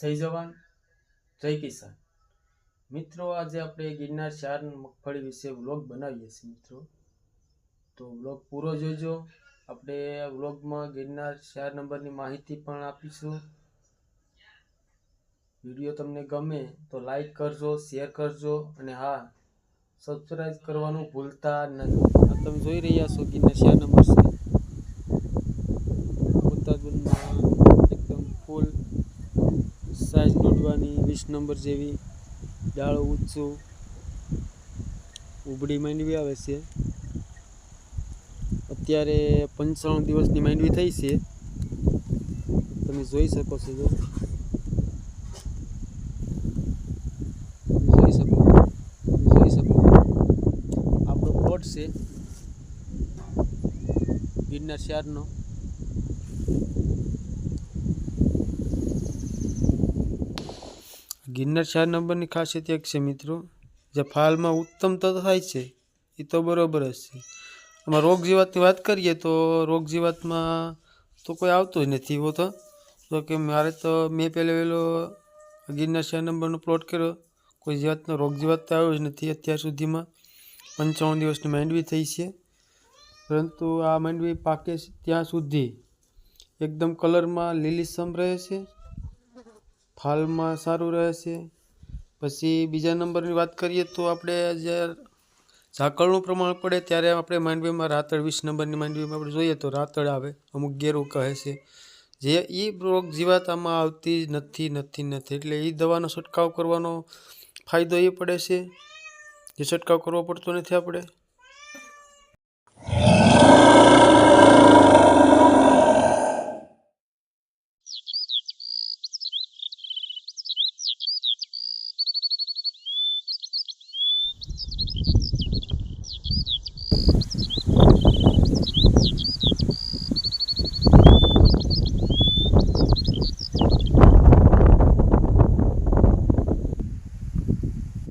જય જવાન, જય કિસાન. મિત્રો, આજે આપણે ગિરનાર ચાર મગફળી વિશે વ્લોગ બનાવીએ છીએ મિત્રો. તો વ્લોગ પૂરો જોજો. આપણે વ્લોગમાં ગિરનાર ચાર નંબરની માહિતી પણ આપીશું. વીડિયો તમને ગમે તો લાઈક કરજો, શેર કરજો અને હા, સબસ્ક્રાઈબ કરવાનું ભૂલતા નથી તમે જોઈ રહ્યા છો ગિરનાર ચાર નંબર છે. સાઈઝ દોડવાની વીસ નંબર જેવી ડાળો ઊંચો ઉબડી માંડવી આવે છે. અત્યારે પંચાણું દિવસની માંડવી થઈ છે. તમે જોઈ શકો છો જો. જોઈ શકો. જોઈ શકો. આપણો પ્લોટ છે. ગિરનાર શહેરનો. ગિરનાર ચાર નંબરની ખાસિયત એક છે મિત્રો, જે ફાલમાં ઉત્તમ તો થાય છે, એ તો બરોબર જ છે. આમાં રોગ જીવાતની વાત કરીએ તો રોગ જીવાતમાં તો કોઈ આવતું જ નથી એવો તો. જો કે મારે તો મેં પહેલો વહેલો ગિરનાર ચાર નંબરનો પ્લોટ કર્યો, કોઈ જીવાતનો રોગ જીવાત તો આવ્યો જ નથી અત્યાર સુધીમાં. પંચાવન દિવસની માંડવી થઈ છે. પરંતુ આ માંડવી પાકે ત્યાં સુધી. એકદમ કલરમાં લીલીસમ રહે છે. ફાલમાં સારું રહે છે પછી બીજા નંબરની વાત કરીએ તો આપણે જ્યારે ઝાકળનું પ્રમાણ પડે ત્યારે આપણે માંડવીમાં રાતળ, વીસ નંબરની માંડવીમાં આપણે જોઈએ તો રાતળ આવે, અમુક ગેરું કહે છે. જે એ રોગ જીવાતામાં આવતી નથી નથી નથી. એટલે એ દવાનો છંટકાવ કરવાનો ફાયદો એ પડે છે. જે છંટકાવ કરવો પડતો નથી આપણે.